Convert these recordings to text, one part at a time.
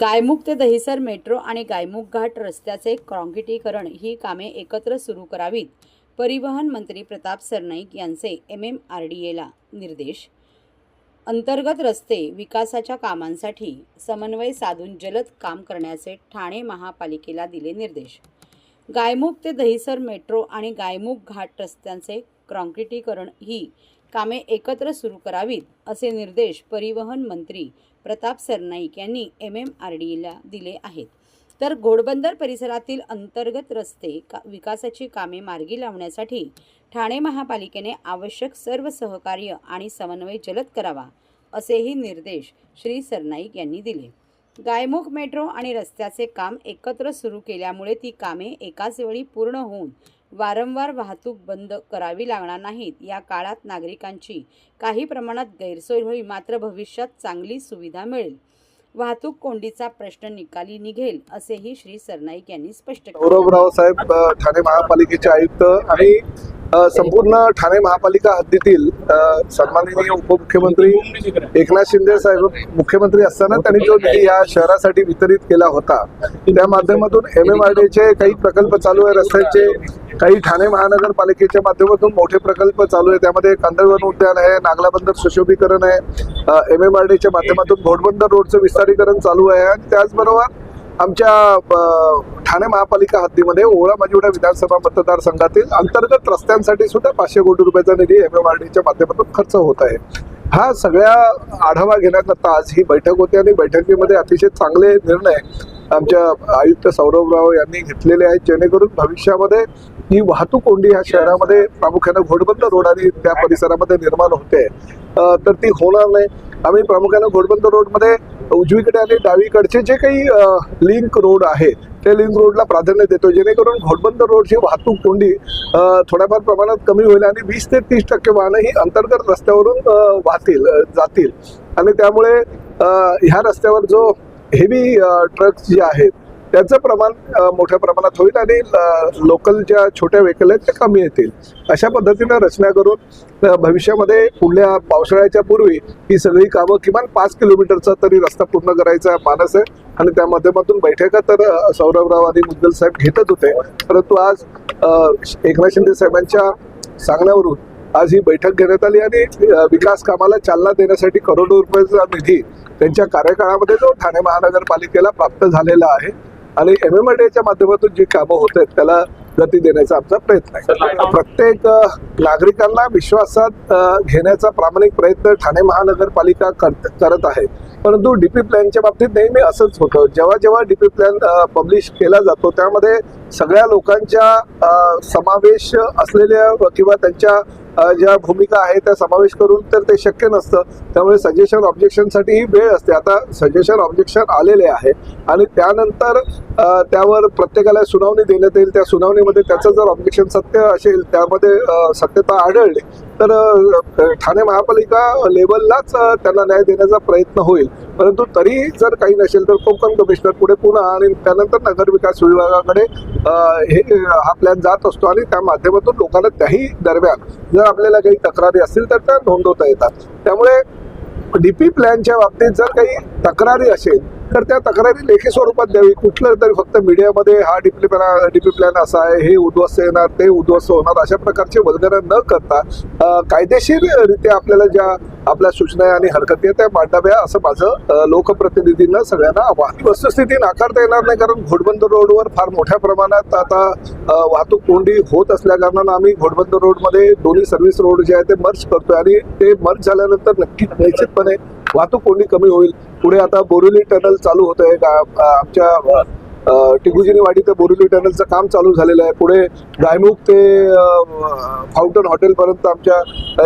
गायमुख ते दहिसर मेट्रो आणि गायमुख घाट रस्त्याचे काँक्रिटीकरण ही कामे एकत्र सुरू करावीत परिवहन मंत्री प्रताप सरनाईक यांचे एम एम आर डी एला निर्देश. अंतर्गत रस्ते विकासाच्या कामांसाठी समन्वय साधून जलद काम करण्याचे ठाणे महापालिकेला दिले निर्देश. गायमुख ते दहिसर मेट्रो आणि गायमुख घाट रस्त्यांचे काँक्रिटीकरण ही कामे एकत्र सुरू करावीत असे निर्देश परिवहन मंत्री प्रताप सरनाईक यांनी एम एम आर डीला दिले आहेत. तर घोडबंदर परिसरातील अंतर्गत रस्ते का विकासाची कामे मार्गी लावण्यासाठी ठाणे महापालिकेने आवश्यक सर्व सहकार्य आणि समन्वय जलद करावा असेही निर्देश श्री सरनाईक यांनी दिले. गायमुख मेट्रो आणि रस्त्याचे काम एकत्र सुरू केल्यामुळे ती कामे एकाच वेळी पूर्ण होऊन वारंवार वाहतूक बंद करावी लागणार नाहीत. या काळात नागरिकांची काही प्रमाणात गैरसोय होईल मात्र भविष्यात चांगली सुविधा मिळेल. वाहतूक कोंडीचा प्रश्न निकाली निघेल असेही श्री सरनाईक यांनी स्पष्ट केले. गौरवराव साहेब ठाणे महापालिकेचे आयुक्त आणि संपूर्ण ठाणे महापालिका हद्दीतील सन्माननीय उपमुख्यमंत्री एकनाथ शिंदे साहेब मुख्यमंत्री असताना त्यांनी जो निधी या शहरासाठी वितरित केला होता त्या माध्यमातून एम एम आर डीचे काही प्रकल्प चालू आहे रस्त्याचे काही ठाणे महानगरपालिकेच्या माध्यमातून मोठे प्रकल्प चालू आहे त्यामध्ये कांदळवन उद्यान आहे नागला बंदर सुशोभीकरण आहे एम एम आर डीच्या माध्यमातून घोडबंदर रोडचं विस्तारीकरण चालू आहे आणि त्याचबरोबर आमच्या ठाणे महापालिका हद्दीमध्ये ओळा माजिवडा विधानसभा मतदारसंघातील अंतर्गत रस्त्यांसाठी सुद्धा पाचशे कोटी रुपयाचा निधी एम एम आर डीच्या माध्यमातून खर्च होत आहे. हा सगळ्या आढावा घेण्याकरता आज ही बैठक होती आणि बैठकीमध्ये अतिशय चांगले निर्णय आमच्या आयुक्त सौरभराव यांनी घेतलेले आहेत जेणेकरून भविष्यामध्ये ही वाहतूक कोंडी ह्या शहरामध्ये प्रामुख्याने घोडबंद रोड आणि त्या परिसरामध्ये निर्माण होते. तर ती होणार नाही. आम्ही प्रामुख्याने घोडबंद रोडमध्ये उजवीकडे आणि डावीकडचे जे काही लिंक रोड आहे त्या लिंक रोडला प्राधान्य देतो. जेणेकरून घोडबंद रोडची वाहतूक कोंडी थोड्याफार प्रमाणात कमी होईल आणि वीस ते तीस टक्के वाहनं ही अंतर्गत रस्त्यावरून वाहतील जातील. आणि त्यामुळे ह्या रस्त्यावर जो हेवी ट्रक्स जे आहेत त्याचं प्रमाण मोठ्या प्रमाणात होईल आणि लोकल ज्या छोट्या व्हेकल आहेत त्या कमी येतील. अशा पद्धतीनं रचना करून भविष्यामध्ये पुढल्या पावसाळ्याच्या पूर्वी ही सगळी कामं किमान पाच किलोमीटरचा तरी रस्ता पूर्ण करायचा मानस आहे. आणि त्या माध्यमातून बैठका तर सौरभराव आणि मुद्दल साहेब घेतच होते. परंतु आज एकनाथ शिंदे साहेबांच्या सांगण्यावरून आज ही बैठक घेण्यात आली आणि विकास कामाला चालना देण्यासाठी करोडो रुपयाचा निधी त्यांच्या कार्यकाळामध्ये जो ठाणे महानगरपालिकेला प्राप्त झालेला आहे आणि एम एम च्या माध्यमातून जी कामं होत आहेत त्याला गती देण्याचा आमचा प्रयत्न आहे. प्रत्येक नागरिकांना विश्वासात घेण्याचा प्रामाणिक प्रयत्न ठाणे महानगरपालिका करत करत आहे. परंतु डीपी प्लॅनच्या बाबतीत नेहमी असंच होतं. जेव्हा जेव्हा डीपी प्लॅन पब्लिश केला जातो त्यामध्ये सगळ्या लोकांच्या समावेश असलेल्या किंवा त्यांच्या ज्या भूमिका आहे त्या समावेश करून तर ते शक्य नसतं. त्यामुळे सजेशन ऑब्जेक्शनसाठी ही वेळ असते. आता सजेशन ऑब्जेक्शन आलेले आहे आणि त्यानंतर त्यावर प्रत्येकाला सुनावणी देण्यात येईल. त्या सुनावणीमध्ये त्याचं जर ऑब्जेक्शन सत्य असेल त्यामध्ये सत्यता आढळली तर ठाणे महापालिका लेवललाच त्यांना न्याय देण्याचा प्रयत्न होईल. परंतु तरी जर काही नसेल तर कोकण कमिशनर पुढे पुन्हा आणि त्यानंतर नगर विकास विभागाकडे हे हा प्लॅन जात असतो आणि त्या माध्यमातून लोकांना त्याही दरम्यान जर आपल्याला काही तक्रारी असतील तर त्या नोंदवता येतात. त्यामुळे डीपी प्लॅनच्या बाबतीत जर काही तक्रारी असेल तर त्या तक्रारी लेखी स्वरूपात द्यावी. कुठलं तरी फक्त मीडियामध्ये हा डीपी प्लॅन डीपी प्लॅन असा आहे हे उद्ध्वस्त येणार ते उद्ध्वस्त होणार अशा प्रकारचे वल्गना न करता कायदेशीररित्या आपल्याला ज्या आपल्या सूचना आणि हरकती आहेत त्या मांडाव्या असं माझं लोकप्रतिनिधींना सगळ्यांना आव्हान. वस्तुस्थिती नाकारता येणार नाही कारण घोडबंदर रोडवर फार मोठ्या प्रमाणात आता वाहतूक कोंडी होत असल्या कारणानं आम्ही घोडबंद रोडमध्ये दोन्ही सर्व्हिस रोड जे आहे ते मर्ज करतोय आणि ते मर्ज झाल्यानंतर नक्की निश्चितपणे वाहतूक कोंडी कमी होईल. पुढे आता बोरिवली टनल चालू होत आहे आमच्या अ, वाडी ते बोरिवली टनलचं काम चालू झालेलं आहे. पुढे गायमुख ते फाउंटन हॉटेलपर्यंत आमच्या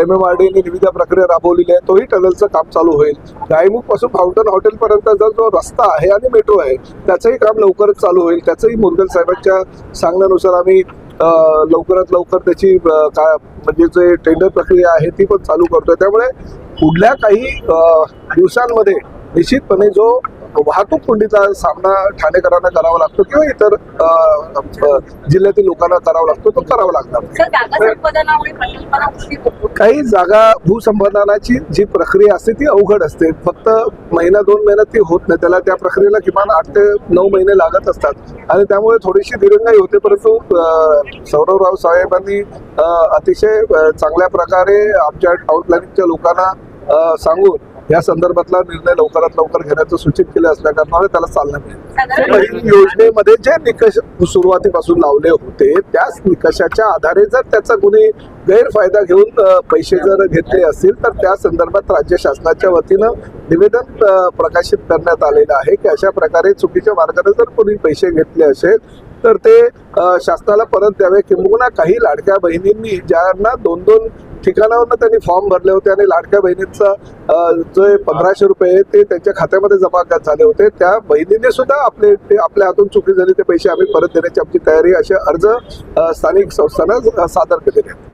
एम एम आर डीने निविदा प्रक्रिया राबवलेली आहे. तोही टनलचं काम चालू होईल. गायमुखपासून फाउंटन हॉटेलपर्यंतचा जो रस्ता आहे आणि मेट्रो आहे त्याचंही काम लवकरच चालू होईल. त्याचंही मुरगल साहेबांच्या सांगण्यानुसार आम्ही लवकरात लवकर त्याची का म्हणजे जे टेंडर प्रक्रिया आहे ती पण चालू करतोय. त्यामुळे पुढल्या काही दिवसांमध्ये निश्चितपणे जो वाहतूक कोंडीचा सामना ठाणेकरांना करावा लागतो किंवा इतर जिल्ह्यातील लोकांना करावा लागतो तो करावा लागणार. काही जागा भूसंपादनाची जी प्रक्रिया असते ती अवघड असते. फक्त महिना दोन महिन्यात ती होत नाही. त्याला त्या प्रक्रियेला किमान आठ ते नऊ महिने लागत असतात. आणि त्यामुळे थोडीशी दिरंगाई होते परंतु सौरवराव साहेबांनी अतिशय चांगल्या प्रकारे आमच्या टाउन प्लॅनिंगच्या लोकांना सांगून या संदर्भातला निर्णय लवकरात लवकर घेण्याचं सूचित केलं असल्या कारणाने त्याला चालना मिळेल. पहिली योजनेमध्ये जे निकष सुरुवातीपासून लावले होते त्याच निकषाच्या आधारे जर त्याचा कुणी गैरफायदा घेऊन पैसे जर घेतले असतील तर त्या संदर्भात राज्य शासनाच्या वतीनं निवेदन प्रकाशित करण्यात आलेलं आहे की अशा प्रकारे चुकीच्या मार्गाने जर कोणी पैसे घेतले असेल तर ते शासनाला परत द्यावे किंबहुना काही लाडक्या बहिणींनी ज्यांना दोन दोन ठिकाणावरनं त्यांनी फॉर्म भरले होते आणि लाडक्या बहिणींचा जे जो पंधराशे रुपये ते त्यांच्या खात्यामध्ये जमा झाले होते. त्या बहिणीने सुद्धा आपले ते आपल्या हातून चुकी झाली ते पैसे आम्ही परत देण्याची आमची तयारी असे अर्ज स्थानिक संस्थांना सादर केलेले आहेत.